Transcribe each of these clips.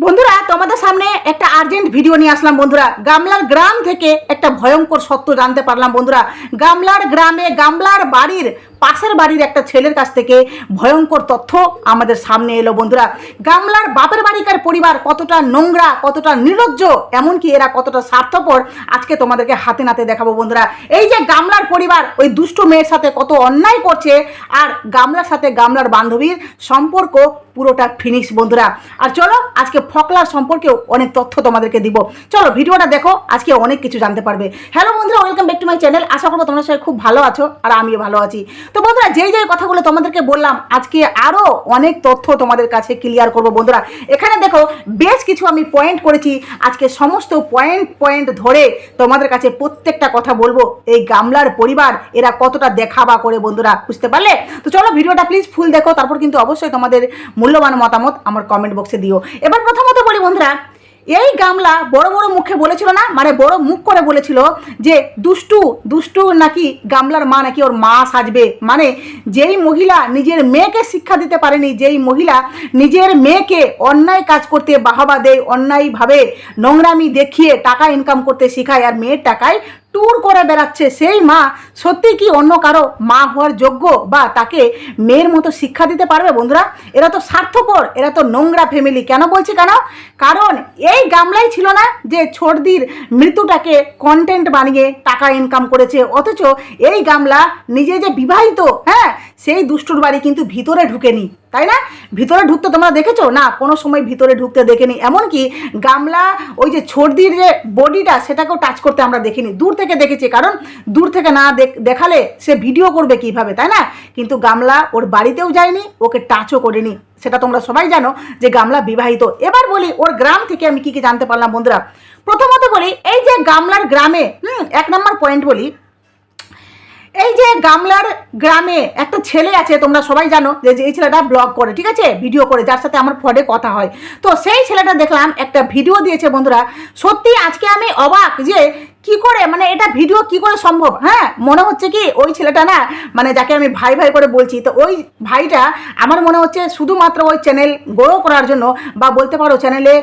বন্ধুরা তোমাদের সামনে একটা আর্জেন্ট ভিডিও নিয়ে আসলাম বন্ধুরা। গামলার গ্রাম থেকে একটা ভয়ঙ্কর সত্য জানতে পারলাম বন্ধুরা। গামলার গ্রামে গামলার বাড়ির পাশের বাড়ির একটা ছেলের কাছ থেকে ভয়ঙ্কর তথ্য আমাদের সামনে এলো বন্ধুরা। গামলার বাপের বাড়িকার পরিবার কতটা নোংরা, কতটা নির্লজ্জ, এমনকি এরা কতটা স্বার্থপর, আজকে তোমাদেরকে হাতে নাতে দেখাবো বন্ধুরা। এই যে গামলার পরিবার, ওই দুষ্টু মেয়ের সাথে কত অন্যায় করছে, আর গামলার সাথে গামলার বান্ধবীর সম্পর্ক পুরোটা ফিনিশ বন্ধুরা। আর চলো, আজকে ফকলার সম্পর্কেও অনেক তথ্য তোমাদেরকে দিব। চলো, ভিডিওটা দেখো, আজকে অনেক কিছু জানতে পারবে। হ্যালো বন্ধুরা welcome back to my channel আশা করব তোমরা সবাই খুব ভালো আছো আর আমিও ভালো আছি। তো বন্ধুরা, যেই যেই কথাগুলো তোমাদেরকে বললাম, আজকে আরও অনেক তথ্য তোমাদের কাছে ক্লিয়ার করব বন্ধুরা। এখানে দেখো, বেশ কিছু আমি পয়েন্ট করেছি। আজকে সমস্ত পয়েন্ট পয়েন্ট ধরে তোমাদের কাছে প্রত্যেকটা কথা বলব। এই গামলার পরিবার, এরা কতটা দেখাবা করে বন্ধুরা, বুঝতে পারলে? তো চলো, ভিডিওটা প্লিজ ফুল দেখো। তারপর কিন্তু অবশ্যই তোমাদের মূল্যবান মতামত আমার কমেন্ট বক্সে দিও। এবার প্রথমত বলি বন্ধুরা, এই গামলা বড় বড় মুখে বলেছিল না? মানে বড় মুখ করে বলেছিল যে, দুষ্টু দুষ্টু নাকি গামলার মা নাকি ওর মা সাজবে। মানে যেই মহিলা নিজের মেয়েকে শিক্ষা দিতে পারেনি, যেই মহিলা নিজের মেয়েকে অন্যায় কাজ করতে বাহাবা দেয়, অন্যায়ভাবে নোংরামি দেখিয়ে টাকা ইনকাম করতে শেখায়, আর মেয়ের টাকায় ট্যুর করে বেড়াচ্ছে। সেই মা সত্যি কি অন্য কারও মা হওয়ার যোগ্য বা তাকে মেয়ের মতো শিক্ষা দিতে পারবে বন্ধুরা? এরা তো স্বার্থপর, এরা তো নোংরা ফ্যামিলি কেন বলছি কেন? কারণ এই গামলাই ছিল না যে ছোটদির মৃত্যুটাকে কন্টেন্ট বানিয়ে টাকা ইনকাম করেছে, অথচ এই গামলা নিজে যে বিবাহিত হ্যাঁ? সেই দুষ্টুর বাড়ি কিন্তু ভিতরে ঢুকেনি, তাই না? ভিতরে ঢুকতে তোমরা দেখেছ? না, কোনো সময় ভিতরে ঢুকতে দেখেনি। এমনকি গামলা, ওই যে ছোটদির যে বডিটা, সেটাকেও টাচ করতে আমরা দেখিনি। দূর থেকে দেখেছি, কারণ দূর থেকে না দেখ- দেখালে সে ভিডিও করবে কীভাবে, তাই না? কিন্তু গামলা ওর বাড়িতেও যায়নি, ওকে টাচও করেনি। সেটা তোমরা সবাই জানো যে গামলা বিবাহিত। এবার বলি, ওর গ্রাম থেকে আমি কি কি জানতে পারলাম, বন্ধুরা? প্রথমত বলি, এই যে গামলার গ্রামে, হুম, এক নম্বর পয়েন্ট বলি এই যে গামলার গ্রামে একটা ছেলে আছে, তোমরা সবাই জানো যে এই ছেলেটা ব্লগ করে, ঠিক আছে? ভিডিও করে, যার সাথে আমার ফোনে কথা হয়। তো সেই ছেলেটা দেখলাম, একটা ভিডিও দিয়েছে বন্ধুরা। সত্যি আজকে আমি অবাক যে কি করে? মানে এটা ভিডিও কি করে সম্ভব? হ্যাঁ মনে হচ্ছে কি ওই ছেলেটা না মানে যাকে আমি ভাই ভাই করে বলছি, তো ওই ভাইটা আমার মনে হচ্ছে শুধুমাত্র ওই চ্যানেল গ্রো করার জন্য বা বলতে পারো চ্যানেলে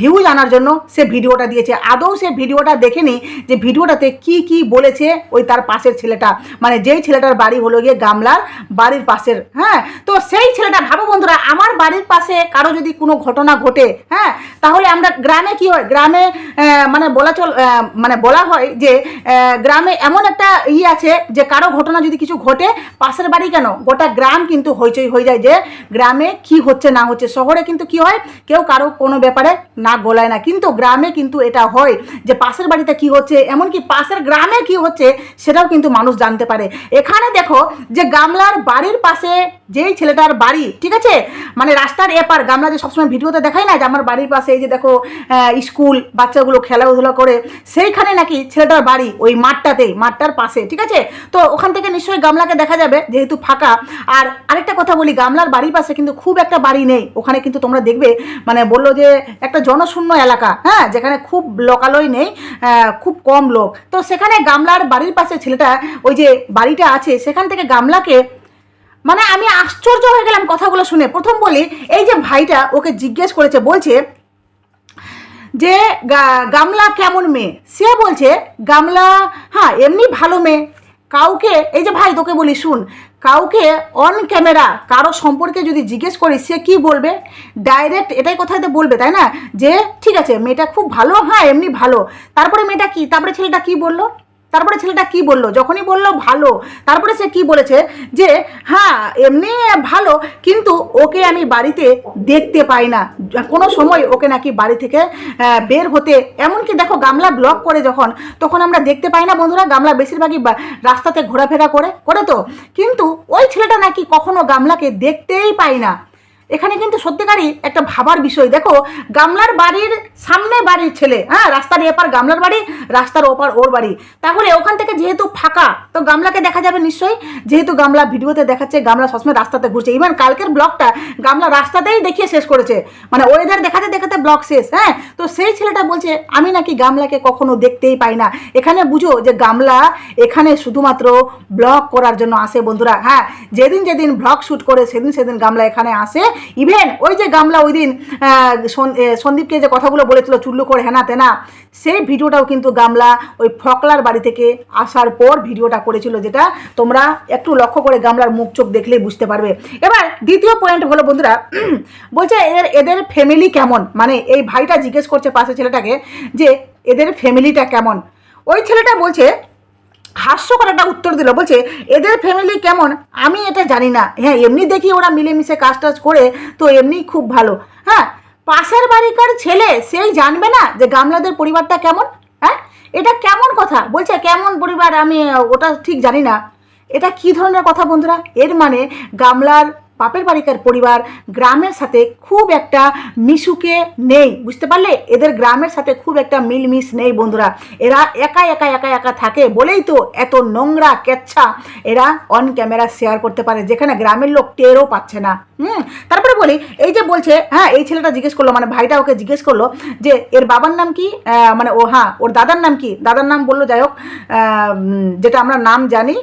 ভিউজ আনার জন্য সে ভিডিওটা দিয়েছে। আদৌ সে ভিডিওটা দেখেনি যে ভিডিওটাতে কি কি বলেছে ওই তার পাশের ছেলেটা। মানে যেই ছেলেটার বাড়ি হলো গিয়ে গামলার বাড়ির পাশের হ্যাঁ? তো সেই ছেলেটা, ভাবো বন্ধুরা, আমার বাড়ির পাশে কারও যদি কোনো ঘটনা ঘটে হ্যাঁ? তাহলে আমরা গ্রামে কি হয়? গ্রামে মানে বলা চল মানে বলা হয় যে গ্রামে এমন একটা ই আছে যে কারও ঘটনা যদি কিছু ঘটে, পাশের বাড়ি কেন? গোটা গ্রাম কিন্তু হইচই হয়ে যায় যে, গ্রামে কি হচ্ছে না হচ্ছে, শহরে কিন্তু কি হয়? কেউ কারও কোনো ব্যাপারে না গোলায় না। কিন্তু গ্রামে কিন্তু এটা হয় যে, পাশের বাড়িতে কি হচ্ছে, এমনকি পাশের গ্রামে কি হচ্ছে, সেটাও কিন্তু মানুষ জানতে পারে। এখানে দেখো যে, গামলার বাড়ির পাশে যেই ছেলেটার বাড়ি, ঠিক আছে? মানে রাস্তার এপার, গামলা যে সবসময় ভিডিওতে দেখায় না যে, আমার বাড়ির পাশে এই যে দেখো স্কুল, বাচ্চাগুলো খেলাধুলা করে, সেইখানে নাকি ছেলেটার বাড়ি ওই মাঠটাতেই মাঠটার পাশে, ঠিক আছে? তো ওখান থেকে নিশ্চয়ই গামলাকে দেখা যাবে, যেহেতু ফাঁকা। আর আরেকটা কথা বলি, গামলার বাড়ির পাশে কিন্তু খুব একটা বাড়ি নেই। ওখানে কিন্তু তোমরা দেখবে মানে বলল যে একটা জনশূন্য এলাকা হ্যাঁ? যেখানে খুব লোকালয় নেই খুব কম লোক। তো সেখানে গামলার বাড়ির পাশে ছেলেটা, ওই যে বাড়িটা আছে, সেখান থেকে গামলাকে মানে আমি আশ্চর্য হয়ে গেলাম কথাগুলো শুনে। প্রথম বলি, এই যে ভাইটা ওকে জিজ্ঞেস করেছে, বলছে যে গামলা কেমন মেয়ে? সে বলছে, গামলা হ্যাঁ এমনি ভালো মেয়ে। কাউকে, এই যে ভাই, তোকে বলি, শুন, কাউকে অন ক্যামেরা কারও সম্পর্কে যদি জিজ্ঞেস করি সে কি বলবে? ডাইরেক্ট এটাই কথাতে বলবে, তাই না? যে, ঠিক আছে, মেয়েটা খুব ভালো হ্যাঁ এমনি ভালো। তারপরে মেয়েটা কি? তারপরে ছেলেটা কি বলল? তারপরে ছেলেটা কি বলল? যখনই বলল, ভালো। তারপরে সে কি বলেছে? যে হ্যাঁ এমনি ভালো, কিন্তু ওকে আমি বাড়িতে দেখতে পাই না। কোনো সময় ওকে নাকি বাড়ি থেকে বের হতে এমনকি দেখো, গামলা ব্লক করে যখন, তখন আমরা দেখতে পাই না বন্ধুরা, গামলা বেশিরভাগই রাস্তাতে ঘোরাফেরা করে করে তো। কিন্তু ওই ছেলেটা নাকি কখনো গামলাকে দেখতেই পাই না। এখানে কিন্তু সত্যিকারই একটা ভাবার বিষয়। দেখো, গামলার বাড়ির সামনে বাড়ির ছেলে হ্যাঁ রাস্তার এপার গামলার বাড়ি, রাস্তার ওপার ওর বাড়ি। তাহলে ওখান থেকে যেহেতু ফাঁকা, তো গামলাকে দেখা যাবে নিশ্চয়ই। যেহেতু গামলা ভিডিওতে দেখাচ্ছে, গামলা সবসময় রাস্তাতে ঘুরছে। ইভেন কালকের ব্লগটা গামলা রাস্তাতেই দেখিয়ে শেষ করেছে। মানে ওয়েদার দেখাতে দেখাতে ব্লগ শেষ হ্যাঁ? তো সেই ছেলেটা বলছে, আমি নাকি গামলাকে কখনো দেখতেই পাই না। এখানে বুঝো যে গামলা এখানে শুধুমাত্র ব্লগ করার জন্য আসে, বন্ধুরা। হ্যাঁ যেদিন যেদিন ব্লগ শ্যুট করে, সেদিন সেদিন গামলা এখানে আসে। ইভেন ওই যে গামলা ওই দিন সন্দীপকে যে কথাগুলো বলেছিল, চুল্লু করে হেনা তেনা, সেই ভিডিওটাও কিন্তু গামলা ওই ফকলার বাড়ি থেকে আসার পর ভিডিওটা করেছিল, যেটা তোমরা একটু লক্ষ্য করে গামলার মুখ চোখ দেখলেই বুঝতে পারবে। এবার দ্বিতীয় পয়েন্ট হলো, বন্ধুরা, বলছে এদের এদের ফ্যামিলি কেমন? মানে এই ভাইটা জিজ্ঞেস করছে পাশে ছেলেটাকে যে, এদের ফ্যামিলিটা কেমন? ওই ছেলেটা বলছে হাস্যকর একটা উত্তর দিল, বলছে, এদের ফ্যামিলি কেমন? আমি এটা জানি না। হ্যাঁ এমনি দেখি ওরা মিলেমিশে কাজ টাজ করে, তো এমনি খুব ভালো। হ্যাঁ পাশের বাড়িকার ছেলে, সেই জানবে না যে গামলাদের পরিবারটা কেমন? হ্যাঁ এটা কেমন কথা? বলছে, কেমন পরিবার? আমি, ওটা ঠিক জানি না। এটা কি ধরনের কথা বন্ধুরা? এর মানে গামলার বাপের বাড়িকার পরিবার, গ্রামের সাথে খুব একটা মিশুকে নেই, বুঝতে পারলে? এদের গ্রামের সাথে খুব একটা মিলমিশ নেই বন্ধুরা। এরা একা একা একা একা থাকে বলেই তো এত নোংরা, কেচ্ছা এরা অন ক্যামেরা শেয়ার করতে পারে, যেখানে গ্রামের লোক টেরও পাচ্ছে না। হুম, তারপরে বলি, এই যে বলছে হ্যাঁ এই ছেলেটা জিজ্ঞেস করল মানে ভাইটা ওকে জিজ্ঞেস করল যে, এর বাবার নাম কি? মানে ও হ্যাঁ ওর দাদার নাম কি? দাদার নাম বলল, যাই হোক যেটা আমরা নাম জানি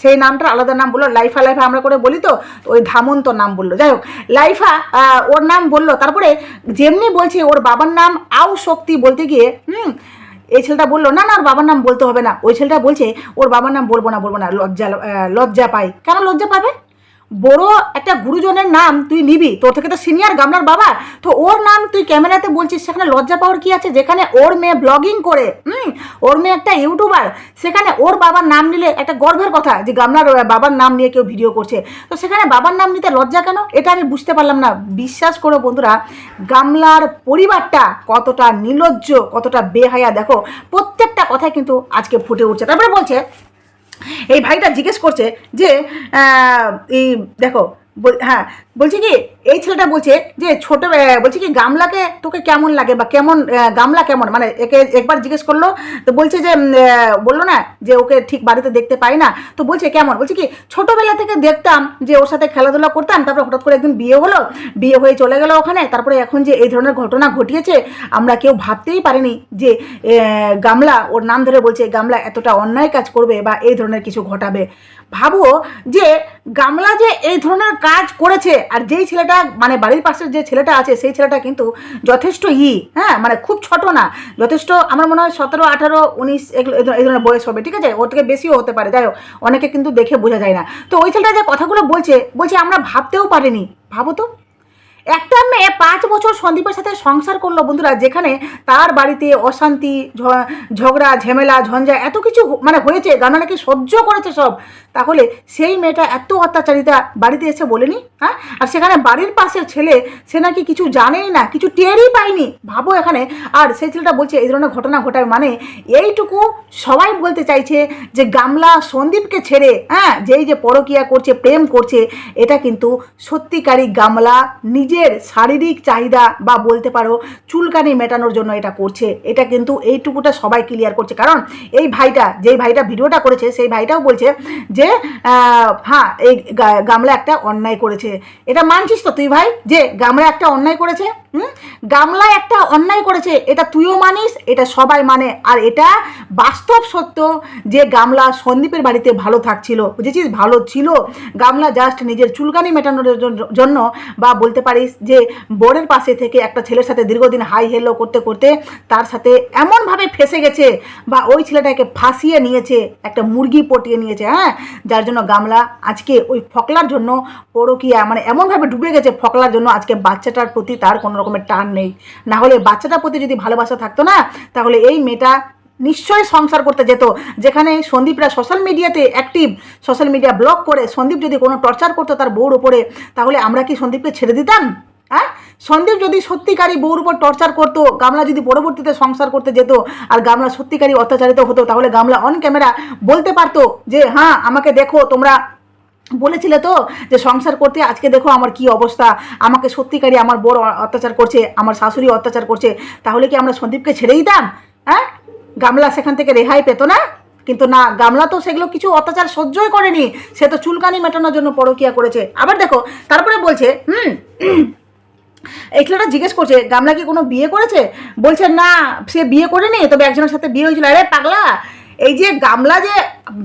সেই নামটা আলাদা নাম বলল, লাইফা লাইফা আমরা করে বলি তো তো ওই ধামন্ত নাম বলল। যাই হোক, লাইফা ওর নাম বলল। তারপরে যেমনি বলছে, ওর বাবার নাম আউ শক্তি বলতে গিয়ে, হুম, এই ছেলেটা বলল, না না, ওর বাবার নাম বলতে হবে না। ওই ছেলেটা বলছে, ওর বাবার নাম বলব না বলব না, লজ্জা লজ্জা পায় কেন লজ্জা পাবে? বড় একটা গুরুজনের নাম তুই নিবি, তোর থেকে তো সিনিয়র গামলার বাবা। তো ওর নাম তুই ক্যামেরাতে বলছিস, সেখানে লজ্জা পাওয়ার কি আছে? যেখানে ওর মেয়ে ব্লগিং করে, হুম? ওর মেয়ে একটা ইউটিউবার সেখানে ওর বাবার নাম নিলে একটা গর্বের কথা যে গামলার বাবার নাম নিয়ে কেউ ভিডিও করছে। তো সেখানে বাবার নাম নিতে লজ্জা কেন? এটা আমি বুঝতে পারলাম না। বিশ্বাস করো বন্ধুরা, গামলার পরিবারটা কতটা নির্লজ্জ, কতটা বেহায়া, দেখো, প্রত্যেকটা কথাই কিন্তু আজকে ফুটে উঠছে। তারপরে বলছে এই ভাইটা জিজ্ঞেস করছে যে এই দেখো হ্যাঁ বলছি কি, এই ছেলেটা বলছে যে ছোট বলছি কি, গামলাকে তোকে কেমন লাগে বা কেমন গামলা কেমন? মানে একে একবার জিজ্ঞেস করল, তো বলছে যে বলল না যে ওকে ঠিক বাড়িতে দেখতে পাই না। তো বলছে কেমন? বলছে কি, ছোটবেলা থেকে দেখতাম যে ওর সাথে খেলাধুলা করতাম, তারপরে হঠাৎ করে একদিন বিয়ে হলো, বিয়ে হয়ে চলে গেল ওখানে, তারপরে এখন যে এই ধরনের ঘটনা ঘটিয়েছে, আমরা কেউ ভাবতেই পারিনি যে গামলা ওর নাম ধরে বলছে, গামলা এতটা অন্যায় কাজ করবে বা এই ধরনের কিছু ঘটাবে। ভাবো যে গামলা যে এই ধরনের কাজ করেছে আর যেই ছেলেটা মানে বাড়ির পাশের যে ছেলেটা আছে, সেই ছেলেটা কিন্তু যথেষ্ট ই হ্যাঁ মানে খুব ছোট না। যথেষ্ট, আমার মনে হয় সতেরো, আঠারো, উনিশ এই ধরনের বয়স হবে, ঠিক আছে? ওর থেকে বেশিও হতে পারে, যাই হোক, অনেকে কিন্তু দেখে বোঝা যায় না। তো ওই ছেলেটা যে কথাগুলো বলছে বলছে আমরা ভাবতেও পারিনি। ভাবো তো। একটা মেয়ে পাঁচ বছর সন্দীপের সাথে সংসার করল, বন্ধুরা, যেখানে তার বাড়িতে অশান্তি ঝগড়া, ঝামেলা, ঝঞ্ঝা, এত কিছু মানে হয়েছে গানা নাকি সহ্য করেছে সব। তাহলে সেই মেয়েটা এত অত্যাচারিতা বাড়িতে এসে বলেনি? হ্যাঁ? আর সেখানে বাড়ির পাশের ছেলে, সে নাকি কিছু জানেই না, কিছু টেরই পায়নি। ভাবো এখানে, আর সেই ছেলেটা বলছে, এই ধরনের ঘটনা ঘটায় মানে এইটুকু সবাই বলতে চাইছে যে গামলা সন্দীপকে ছেড়ে হ্যাঁ যেই যে পরকিয়া করছে, প্রেম করছে, এটা কিন্তু সত্যিকারী গামলা নিজের শারীরিক চাহিদা বা বলতে পারো চুলকানি মেটানোর জন্য এটা করছে। এটা কিন্তু এইটুকুটা সবাই ক্লিয়ার করছে। কারণ এই ভাইটা, যেই ভাইটা ভিডিওটা করেছে, সেই ভাইটাও বলছে যে হ্যাঁ এই গামলা একটা অন্যায় করেছে। এটা মানছিস তো তুই ভাই? যে গামলা একটা অন্যায় করেছে, হুম? গামলা একটা অন্যায় করেছে, এটা তুইও মানিস, এটা সবাই মানে। আর এটা বাস্তব সত্য যে গামলা সন্দীপের বাড়িতে ভালো থাকছিল। বুঝেছিস? ভালো ছিল। গামলা জাস্ট নিজের চুলকানি মেটানোর জন- জন্য বা বলতে পারিস যে বোর্ডের পাশে থেকে একটা ছেলের সাথে দীর্ঘদিন হাই হেলো করতে করতে তার সাথে এমনভাবে ফেসে গেছে বা ওই ছেলেটাকে ফাঁসিয়ে নিয়েছে, একটা মুরগি পটিয়ে নিয়েছে হ্যাঁ? যার জন্য গামলা আজকে ওই ফকলার জন্য পরকিয়া মানে এমনভাবে ডুবে গেছে ফকলার জন্য আজকে বাচ্চাটার প্রতি তার কোনো রকমের টান নেই। না হলে বাচ্চাটার প্রতি যদি ভালোবাসা থাকতো না, তাহলে এই মেয়েটা নিশ্চয়ই সংসার করতে যেত। যেখানে সন্দীপরা সোশ্যাল মিডিয়াতে অ্যাক্টিভ সোশ্যাল মিডিয়া ব্লক করে সন্দীপ যদি কোনো টর্চার করতো তার বউর ওপরে তাহলে আমরা কি সন্দীপকে ছেড়ে দিতাম? হ্যাঁ সন্দীপ যদি সত্যিকারী বউর উপর টর্চার করতো, গামলা যদি পরবর্তীতে সংসার করতে যেত, আর গামলা সত্যিকারী অত্যাচারিত হতো, তাহলে গামলা অন ক্যামেরা বলতে পারতো যে হ্যাঁ আমাকে দেখো, তোমরা বলেছিলে তো যে সংসার করতে, আজকে দেখো আমার কি অবস্থা, আমাকে সত্যিকারই আমার বড় অত্যাচার করছে, আমার শাশুড়ি অত্যাচার করছে, তাহলে কি আমরা সন্দীপকে ছেড়ে দিতাম? হ্যাঁ গামলা সেখান থেকে রেহাই পেতো না। কিন্তু না, গামলা তো সেগুলো কিছু অত্যাচার সহ্যই করেনি। সে তো চুলকানি মেটানোর জন্য পরকিয়া করেছে। আবার দেখো, তারপরে বলছে, হুম, এই ছেলেটা জিজ্ঞেস করছে, গামলা কি কোনো বিয়ে করেছে? বলছে, না, সে বিয়ে করেনি, তবে একজনের সাথে বিয়ে হয়েছিল। আরে পাগলা, এই যে গামলা যে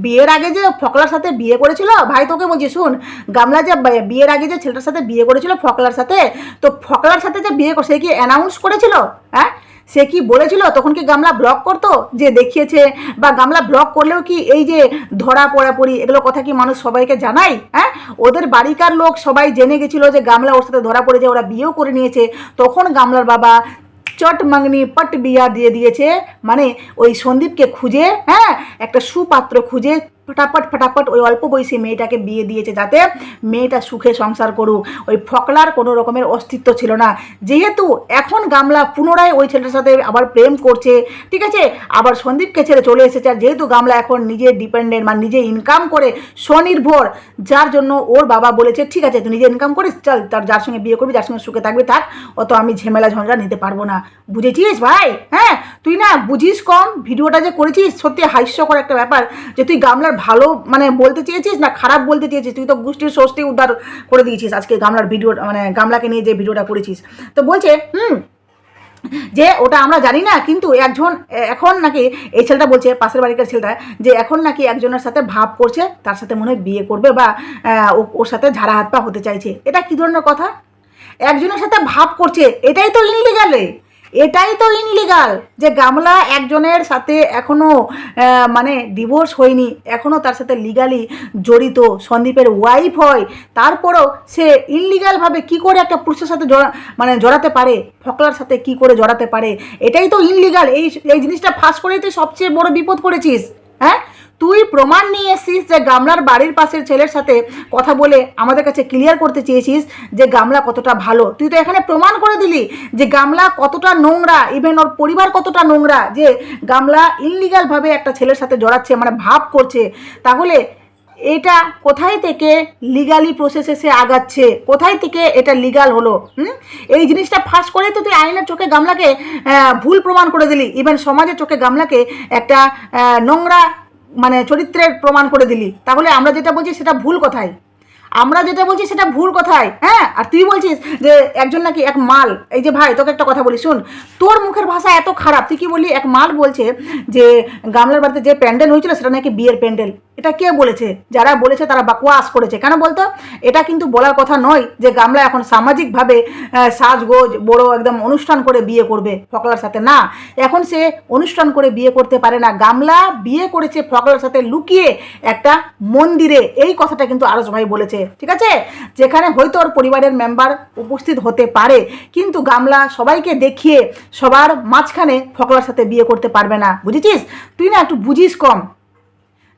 বিয়ের আগে যে ফকলার সাথে বিয়ে করেছিল, ভাই তোকে বলছি, শুন, গামলা যে বিয়ের আগে যে ছেলেটার সাথে বিয়ে করেছিল ফকলার সাথে, তো ফকলার সাথে যে বিয়ে সে কি অ্যানাউন্স করেছিল? হ্যাঁ সে কি বলেছিল? তখন কি গামলা ব্লক করতো? যে দেখিয়েছে বা গামলা ব্লক করলেও কি এই যে ধরা পড়াপড়ি, এগুলো কথা কি মানুষ সবাইকে জানায়? হ্যাঁ? ওদের বাড়িকার লোক সবাই জেনে গেছিল যে গামলা ওর সাথে ধরা পড়েছে, ওরা বিয়েও করে নিয়েছে। তখন গামলার বাবা চট মাংনি পট বিয়া দিয়ে দিয়েছে। মানে ওই সন্দীপকে খুঁজে হ্যাঁ? একটা সুপাত্র খুঁজে ফটাফট ফটাফট ওই অল্প বয়সী মেয়েটাকে বিয়ে দিয়েছে যাতে মেয়েটা সুখে সংসার করুক। ওই ফকলার কোনো রকমের অস্তিত্ব ছিল না। যেহেতু এখন গামলা পুনরায় ওই ছেলেটার সাথে আবার প্রেম করছে, ঠিক আছে? আবার সন্দীপকে ছেড়ে চলে এসেছে। আর যেহেতু গামলা এখন নিজে ডিপেন্ডেন্ট মানে নিজে ইনকাম করে স্বনির্ভর, যার জন্য ওর বাবা বলেছে, ঠিক আছে, তুই নিজে ইনকাম করিস, চল, তার যার সঙ্গে বিয়ে করবি, যার সঙ্গে সুখে থাকবি, থাক। অত আমি ঝেমেলা ঝঞ্ঝা নিতে পারব না। বুঝেছিস ভাই? হ্যাঁ? তুই না বুঝিস কম, ভিডিওটা যে করেছিস, সত্যি হাস্যকর একটা ব্যাপার যে তুই গামলার ভালো মানে বলতে চেয়েছিস না, খারাপ বলতে চেয়েছিস? তুই তো গোষ্ঠীর ষষ্ঠী উদ্ধার করে দিয়েছিস আজকে গামলার ভিডিও মানে গামলাকে নিয়ে যে ভিডিওটা করেছিস। তো বলছে, হুম, যে ওটা আমরা জানি না, কিন্তু একজন, এখন নাকি এই ছেলেটা বলছে, পাশের বাড়িকার ছেলেটা, যে এখন নাকি একজনের সাথে ভাব করছে, তার সাথে মনে হয় বিয়ে করবে বা ওর সাথে ঝাড়া হাত পা হতে চাইছে। এটা কি ধরনের কথা? একজনের সাথে ভাব করছে, এটাই তো ইনলিগালে এটাই তো ইনলিগাল যে গামলা একজনের সাথে এখনও মানে ডিভোর্স হয়নি এখনও তার সাথে লিগালি জড়িত, সন্দীপের ওয়াইফ হয়, তারপরও সে ইনলিগালভাবে কি করে একটা পুরুষের সাথে মানে জড়াতে পারে, ফকলার সাথে কি করে জড়াতে পারে, এটাই তো ইনলিগাল এই এই জিনিসটা ফাঁস করেই তুই সবচেয়ে বড় বিপদ করেছিস হ্যাঁ? তুই প্রমাণ নিয়ে এসছিস যে গামলার বাড়ির পাশের ছেলের সাথে কথা বলে আমাদের কাছে ক্লিয়ার করতে চেয়েছিস যে গামলা কতটা ভালো। তুই তো এখানে প্রমাণ করে দিলি যে গামলা কতটা নোংরা ইভেন ওর পরিবার কতটা নোংরা যে গামলা ইনলিগালভাবে একটা ছেলের সাথে জড়াচ্ছে মানে ভাব করছে। তাহলে এটা কোথায় থেকে লিগালি প্রসেসে সে আগাচ্ছে? কোথায় থেকে এটা লিগাল হলো? হুম? এই জিনিসটা ফাঁস করেই তো তুই আইনের চোখে গামলাকে ভুল প্রমাণ করে দিলি। ইভেন সমাজের চোখে গামলাকে একটা নোংরা মানে চরিত্রের প্রমাণ করে দিলি। তাহলে আমরা যেটা বলছি সেটা ভুল কথায় আমরা যেটা বলছি সেটা ভুল কথায় হ্যাঁ? আর তুই বলছিস যে একজন নাকি এক মাল। এই যে ভাই, তোকে একটা কথা বলি, শুন। তোর মুখের ভাষা এত খারাপ। তুই কি বললি? এক মাল বলছে যে গামলার বাড়িতে যে প্যান্ডেল হয়েছিল, সেটা নাকি বিয়ের প্যান্ডেল। এটা কে বলেছে? যারা বলেছে তারা বাকওয়াস করেছে। কেন বলতো? এটা কিন্তু বলার কথা নয় যে গামলা এখন সামাজিকভাবে সাজগোজ, বড় একদম অনুষ্ঠান করে বিয়ে করবে ফকলার সাথে। না, এখন সে অনুষ্ঠান করে বিয়ে করতে পারে না। গামলা বিয়ে করেছে ফকলার সাথে লুকিয়ে একটা মন্দিরে। এই কথাটা কিন্তু আরস ভাই বলেছে। ঠিক আছে? যেখানে হয়তো ওর পরিবারের মেম্বার উপস্থিত হতে পারে। কিন্তু গামলা সবাইকে দেখিয়ে সবার মাঝখানে ফকলার সাথে বিয়ে করতে পারবে না। বুঝেছিস? তুই না একটু বুঝিস কম।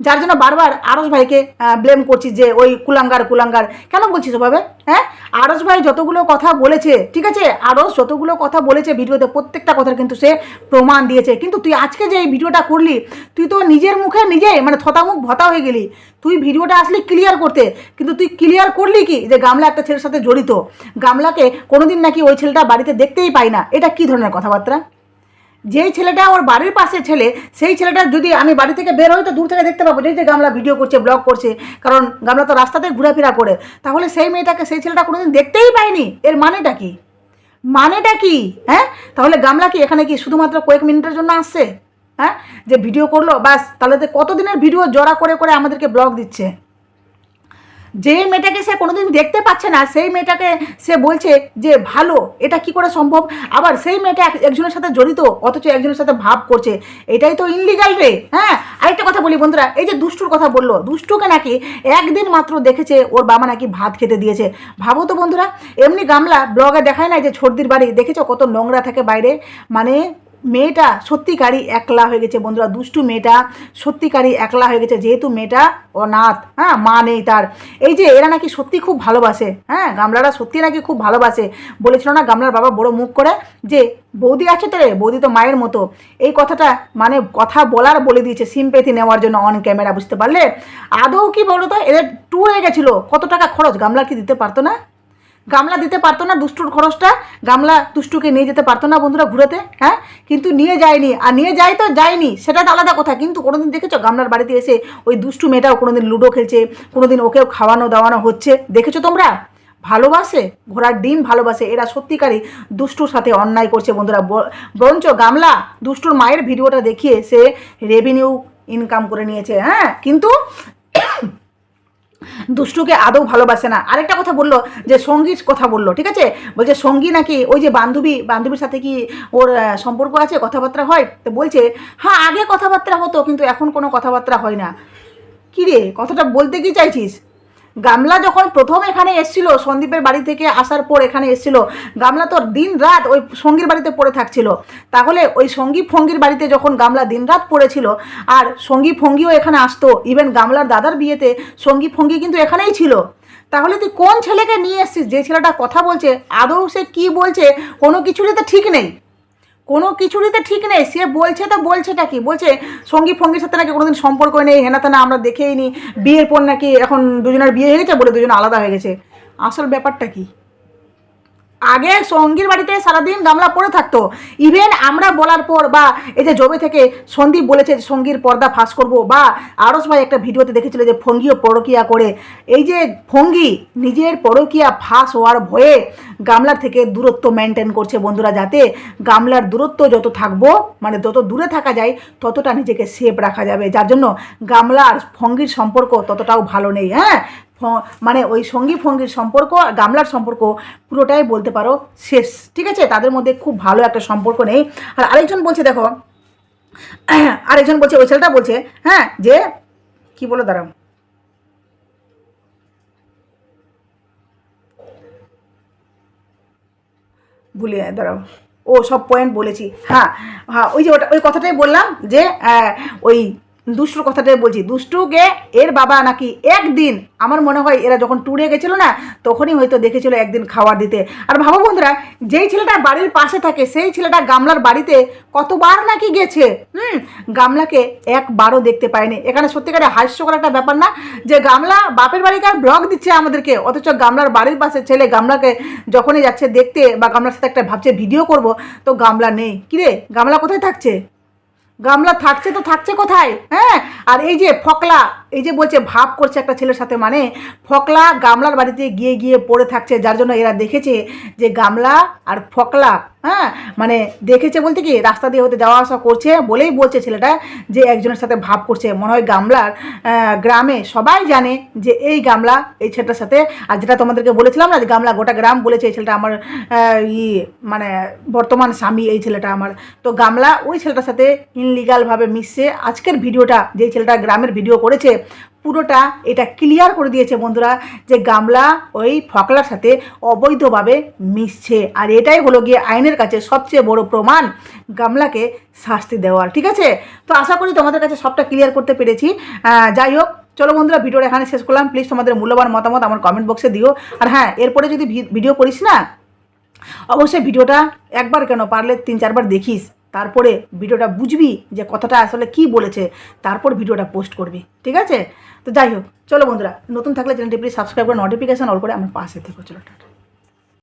যার জন্য বারবার আরস ভাইকে ব্লেম করছিস যে ওই কুলাঙ্গার কুলাঙ্গার। কেন বলছিস ওভাবে? হ্যাঁ? আরস ভাই যতগুলো কথা বলেছে, ঠিক আছে? আরস যতগুলো কথা বলেছে ভিডিওতে, প্রত্যেকটা কথার কিন্তু সে প্রমাণ দিয়েছে। কিন্তু তুই আজকে যে এই ভিডিওটা করলি, তুই তো নিজের মুখে নিজে মানে থতামুখ ভতা হয়ে গেলি। তুই ভিডিওটা আসলি ক্লিয়ার করতে। কিন্তু তুই ক্লিয়ার করলি কি? যে গামলা একটা ছেলের সাথে জড়িত। গামলাকে কোনোদিন নাকি ওই ছেলেটা বাড়িতে দেখতেই পাই না। এটা কি ধরনের কথাবার্তা? যেই ছেলেটা ওর বাড়ির পাশে ছেলে, সেই ছেলেটা যদি আমি বাড়ি থেকে বের হই, তো দূর থেকে দেখতে পাবো। যে গামলা ভিডিও করছে, ব্লগ করছে, কারণ গামলা তো রাস্তাতে ঘোরাফেরা করে। তাহলে সেই মেয়েটাকে, সেই ছেলেটা কোনোদিন দেখতেই পাইনি এর মানেটা কি? মানেটা কি? হ্যাঁ? তাহলে গামলা কি এখানে কি শুধুমাত্র কয়েক মিনিটের জন্য আসছে? হ্যাঁ? যে ভিডিও করল, ব্যাস, তাহলে কতদিনের ভিডিও জড়া করে করে আমাদেরকে ব্লগ দিচ্ছে? যে মেয়েটাকে সে কোনোদিন দেখতে পাচ্ছে না, সেই মেয়েটাকে সে বলছে যে, ভালো, এটা কি করে সম্ভব? আবার সেই মেয়েটা এক- একজনের সাথে জড়িত, অথচ একজনের সাথে ভাব করছে। এটাই তো ইনলিগাল রে হ্যাঁ? আরেকটা কথা বলি বন্ধুরা, এই যে দুষ্টুর কথা বলল, দুষ্টুকে নাকি একদিন মাত্র দেখেছে, ওর বাবা নাকি ভাত খেতে দিয়েছে। ভাবো তো বন্ধুরা, এমনি গামলা ব্লগে দেখায় না যে ছোটদির বাড়ি দেখেছ কত নোংরা থাকে বাইরে? মানে মেয়েটা সত্যিকারই একলা হয়ে গেছে, বন্ধুরা, দুষ্টু মেয়েটা সত্যিকারই একলা হয়ে গেছে, যেহেতু মেয়েটা অনাথ হ্যাঁ মা নেই তার। এই যে এরা নাকি সত্যি খুব ভালোবাসে হ্যাঁ গামলারা সত্যি নাকি খুব ভালোবাসে। বলেছিল না গামলার বাবা বড় মুখ করে যে, বৌদি আছে তো রে? বৌদি তো মায়ের মতো। এই কথাটা মানে কথা বলার বলে দিয়েছে সিম্পেথি নেওয়ার জন্য অন ক্যামেরা বুঝতে পারলে? আদৌ কি বলো তো এদের ট্যুর হয়ে গেছিল। কত টাকা খরচ? গামলা কি দিতে পারতো না? গামলা দিতে পারতো না দুষ্টুর খরচটা, গামলা দুষ্টুকে নিয়ে যেতে পারতো না বন্ধুরা ঘুরাতে হ্যাঁ? কিন্তু নিয়ে যায়নি, আর নিয়ে যায় তো যায়নি, সেটা তো আলাদা কথা। কিন্তু কোনোদিন দেখেছ গামলার বাড়িতে এসে ওই দুষ্টু মেয়েটাও কোনোদিন লুডো খেলছে, কোনোদিন ওকেও খাওয়ানো দাওয়ানো হচ্ছে? দেখেছ তোমরা? ভালোবাসে, ঘোড়ার ডিম ভালোবাসে, এরা সত্যিকারই দুষ্টুর সাথে অন্যায় করছে বন্ধুরা। বরঞ্চ গামলা দুষ্টুর মায়ের ভিডিওটা দেখিয়ে সে রেভিনিউ ইনকাম করে নিয়েছে হ্যাঁ? কিন্তু দুষ্টুকে আদৌ ভালোবাসে না। আরেকটা কথা বলল যে সঙ্গীর কথা বলল, ঠিক আছে? বলছে, সঙ্গী নাকি ওই যে বান্ধবী, বান্ধবীর সাথে কি ওর সম্পর্ক আছে, কথাবার্তা হয়? তো বলছে হ্যাঁ আগে কথাবার্তা হতো, কিন্তু এখন কোনো কথাবার্তা হয় না। কী রে, কথাটা বলতে কি চাইছিস? গামলা যখন প্রথম এখানে এসছিল, সন্দীপের বাড়ি থেকে আসার পর এখানে এসছিল, গামলা তো দিন রাত ওই সঙ্গীর বাড়িতে পড়ে থাকছিল। তাহলে ওই সঙ্গী ফঙ্গির বাড়িতে যখন গামলা দিন রাত পড়েছিল, আর সঙ্গী ফঙ্গিও এখানে আসতো ইভেন গামলার দাদার বিয়েতে সঙ্গী ফঙ্গি কিন্তু এখানেই ছিল। তাহলে তুই কোন ছেলেকে নিয়ে এসছিস? যে ছেলেটা কথা বলছে, আদৌ সে কী বলছে? কোনো কিছুরই তো ঠিক নেই। কোনো কিছুরই তো ঠিক নেই। সে বলছে তো বলছেটা কি? বলছে, সঙ্গী ফঙ্গির সাথে নাকি কোনোদিন সম্পর্ক নেই হেনা তেনা আমরা দেখেই নি বিয়ের পর নাকি এখন দুজনের বিয়ে হয়ে গেছে বলে দুজন আলাদা হয়ে গেছে। আসল ব্যাপারটা কি? আগে সঙ্গীর বাড়িতে সারাদিন গামলা পড়ে থাকতো। ইভেন আমরা বলার পর বা এই যে জবে থেকে সন্দীপ বলেছে সঙ্গীর পর্দা ফাঁস করব বা আরস ভাই একটা ভিডিওতে দেখেছিল যে ফঙ্গিও পরকিয়া করে। এই যে ফঙ্গি নিজের পরকিয়া ফাঁস হওয়ার ভয়ে গামলার থেকে দূরত্ব মেনটেন করছে বন্ধুরা যাতে গামলার দূরত্ব যত থাকব মানে যত দূরে থাকা যায়, ততটা নিজেকে সেফ রাখা যাবে। যার জন্য গামলা আর ফঙ্গির সম্পর্ক ততটাও ভালো নেই হ্যাঁ? মানে ওই সঙ্গী ফঙ্গির সম্পর্ক আর গামলার সম্পর্ক পুরোটাই বলতে পারো শেষ, ঠিক আছে? তাদের মধ্যে খুব ভালো একটা সম্পর্ক নেই। আর আরেকজন বলছে, দেখো, আরেকজন বলছে, ওই ছেলেটা বলছে হ্যাঁ যে, কি বলে দাঁড়াও। ভুলে দাঁড়াও। ও সব পয়েন্ট বলেছি। হ্যাঁ হ্যাঁ ওই যে ওটা, ওই কথাটাই বললাম যে ওই দুষ্টুর কথাটাই বলছি। দুষ্টুকে এর বাবা নাকি একদিন, আমার মনে হয় এরা যখন ট্যুরে গেছিল না, তখনই হয়তো দেখেছিল একদিন খাবার দিতে। আর ভাবো বন্ধুরা, যেই ছেলেটা বাড়ির পাশে থাকে, সেই ছেলেটা গামলার বাড়িতে কতবার নাকি গেছে? হুম, গামলাকে একবারও দেখতে পায়নি। এখানে সত্যিকারে হাস্যকর একটা ব্যাপার না, যে গামলা বাপের বাড়িকার ব্লগ দিচ্ছে আমাদেরকে, অথচ গামলার বাড়ির পাশে ছেলে গামলাকে যখনই যাচ্ছে দেখতে বা গামলার সাথে একটা ভাবছে, ভিডিও করব তো গামলা নেই। কিরে, গামলা কোথায় থাকছে? গামলা থাকছে তো থাকছে কোথায়? হ্যাঁ? আর এই যে ফকলা, এই যে বলছে, ভাব করছে একটা ছেলের সাথে মানে ফকলা গামলার বাড়িতে গিয়ে গিয়ে পড়ে থাকছে, যার জন্য এরা দেখেছে যে গামলা আর ফকলা হ্যাঁ মানে দেখেছে বলতে কি, রাস্তা দিয়ে হতে যাওয়া আসা করছে বলেই বলছে ছেলেটা যে একজনের সাথে ভাব করছে। মনে হয় গামলার গ্রামে সবাই জানে যে এই গামলা, এই ছেলেটার সাথে। আর যেটা তোমাদেরকে বলেছিলাম না, যে গামলা গোটা গ্রাম বলেছে এই ছেলেটা আমার ই মানে বর্তমান স্বামী এই ছেলেটা আমার। তো গামলা ওই ছেলেটার সাথে ইনলিগালভাবে মিশছে। আজকের ভিডিওটা যে ছেলেটা গ্রামের ভিডিও করেছে পুরোটা এটা ক্লিয়ার করে দিয়েছে বন্ধুরা যে গামলা ওই ফকলার সাথে অবৈধভাবে মিশছে। আর এটাই হলো গিয়ে আইনের কাছে সবচেয়ে বড় প্রমাণ গামলাকে শাস্তি দেওয়ার, ঠিক আছে? তো আশা করি তোমাদের কাছে সবটা ক্লিয়ার করতে পেরেছি। যাই হোক, চলো বন্ধুরা, ভিডিওটা এখানে শেষ করলাম। প্লিজ তোমাদের মূল্যবান মতামত আমার কমেন্ট বক্সে দিও। আর হ্যাঁ এরপরে যদি ভিডিও করিস না, অবশ্যই ভিডিওটা একবার কেন পারলে তিন চারবার দেখিস। তারপরে ভিডিওটা বুঝবি যে কথাটা আসলে কি বলেছে, তারপর ভিডিওটা পোস্ট করবি, ঠিক আছে? তো যাই হোক, চলো বন্ধুরা, নতুন থাকলে চ্যানেলটি প্লিজ সাবস্ক্রাইব করে নোটিফিকেশান অল করে আমার পাশে থেকে, চলো, টাটা।